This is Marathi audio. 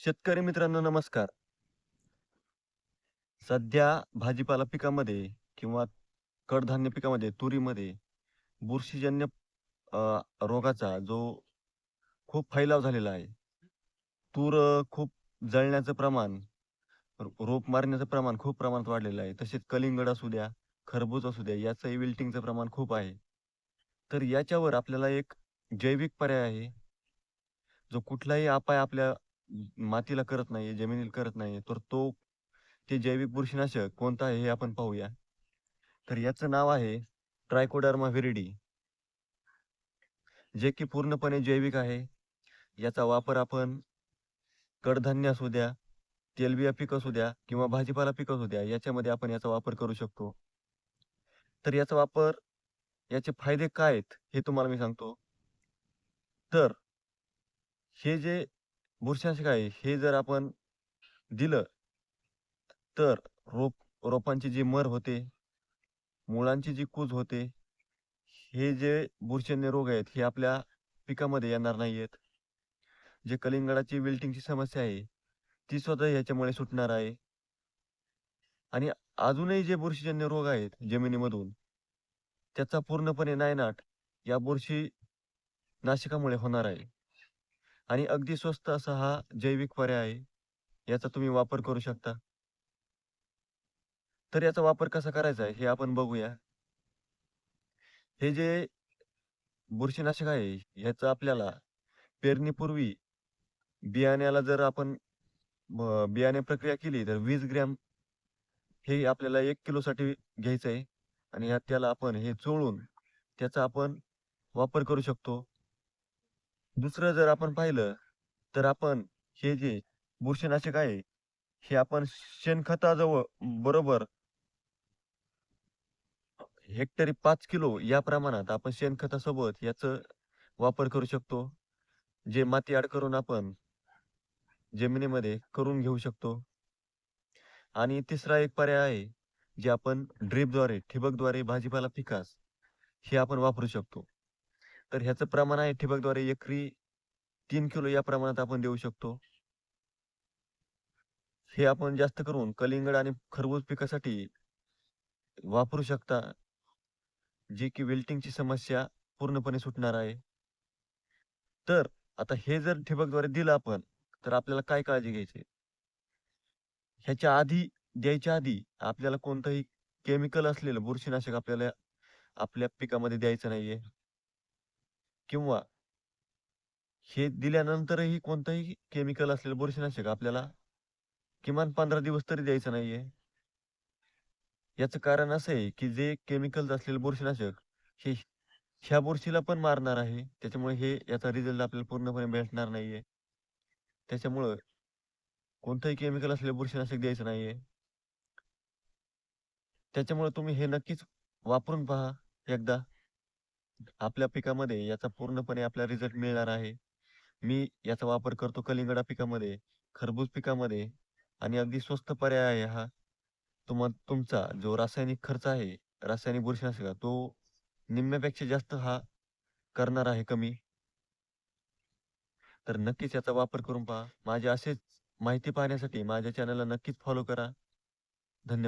शेतकरी मित्रांनो नमस्कार. सध्या भाजीपाला पिकामध्ये किंवा कडधान्य पिकामध्ये, तुरीमध्ये बुरशीजन्य रोगाचा जो खूप फैलाव झालेला आहे. तूर खूप जळण्याचं प्रमाण, रोप मारण्याचं प्रमाण खूप प्रमाणात वाढलेलं आहे. तसेच कलिंगड असू द्या, खरबूज असू द्या, याचंही विल्टिंगचं प्रमाण खूप आहे. तर याच्यावर आपल्याला एक जैविक पर्याय आहे. जो कुठलाही अपाय आपल्या मातीला करत नाहीये, जमिनीला करत नाहीये. तर तो ते जैविक बुरशीनाशक कोणता आहे हे आपण पाहूया. तर याचं नाव आहे ट्रायकोडर्मा व्हिरिडी. जे की पूर्णपणे जैविक आहे. याचा वापर आपण कडधान्य असू द्या, तेलबिया पीक असू द्या किंवा भाजीपाला पीक असू द्या, याच्यामध्ये आपण याचा वापर करू शकतो. तर याचा वापर याचे फायदे काय आहेत, हे तुम्हाला मी सांगतो. तर हे जे बुरशीनाशक आहे, हे जर आपण दिलं तर रोप रोपांची जी मर होते, मुळांची जी कूज होते, हे जे बुरशीजन्य रोग आहेत, हे आपल्या पिकामध्ये येणार नाहीयेत. जे कलिंगडाची विल्टिंगची समस्या आहे, ती स्वतः याच्यामुळे सुटणार आहे. आणि अजूनही जे बुरशीजन्य रोग आहेत जमिनीमधून, त्याचा पूर्णपणे नायनाट या बुरशी नाशिकामुळे होणार आहे. आणि अगदी स्वस्त असा हा जैविक पर्याय आहे. याचा तुम्ही वापर करू शकता. तर याचा वापर कसा करायचा आहे, हे आपण बघूया. हे जे बुरशीनाशक आहे, ह्याचं आपल्याला पेरणीपूर्वी बियाण्याला जर आपण बियाणे प्रक्रिया केली, तर वीस ग्रॅम हे आपल्याला एक किलोसाठी घ्यायचं आहे आणि ह्यात त्याला आपण हे चोळून त्याचा आपण वापर करू शकतो. दुसरं जर आपण पाहिलं, तर आपण हे जे बुरशीनाशक आहे, हे आपण शेणखताजवळ बरोबर हेक्टरी पाच किलो या प्रमाणात आपण शेणखतासोबत याच वापर करू शकतो. जे माती आड करून आपण जमिनीमध्ये करून घेऊ शकतो. आणि तिसरा एक पर्याय आहे, जे आपण ड्रीपद्वारे ठिबकद्वारे भाजीपाला पिकास हे आपण वापरू शकतो. तर ह्याचं प्रमाण आहे ठिबकद्वारे एकरी तीन किलो या प्रमाणात आपण देऊ शकतो. हे आपण जास्त करून कलिंगड आणि खरबूज पिकासाठी वापरू शकता. जे की विल्टिंगची समस्या पूर्णपणे सुटणार आहे. तर आता हे जर ठिबकद्वारे दिलं आपण, तर आपल्याला काय काळजी घ्यायची ह्याच्या आधी द्यायच्या आधी आपल्याला कोणतंही केमिकल असलेलं बुरशीनाशक आपल्याला आपल्या पिकामध्ये द्यायचं नाहीये. किंवा हे दिल्यानंतरही कोणतंही केमिकल असलेलं बुरशीनाशक आपल्याला किमान 15 दिवस तरी द्यायचं नाहीये. याचं कारण असं आहे, की जे केमिकल्स असलेलं बुरशीनाशक हे ह्या बुरशीला पण मारणार आहे. त्याच्यामुळे हे याचा रिझल्ट आपल्याला पूर्णपणे भेटणार नाहीये. त्याच्यामुळं कोणतंही केमिकल असलेलं बुरशीनाशक द्यायचं नाहीये. त्याच्यामुळे तुम्ही हे नक्कीच वापरून पहा एकदा. आपल्या पिकामध्ये याचा पूर्णपणे आपला रिझल्ट मिळणार आहे. मी याचा वापर करतो कलिंगडा पिकामध्ये, खरबूज पिकामध्ये आणि अगदी स्वस्त पर्याय आहे हा. तुम तुमचा जो रासायनिक खर्च आहे, रासायनिक बुरशीनाशक तो निम्म्यापेक्षा जास्त हा करणार आहे कमी. तर नक्कीच याचा वापर करून पहा. माझे असेच माहिती पाहण्यासाठी माझ्या चॅनलला नक्कीच फॉलो करा. धन्यवाद.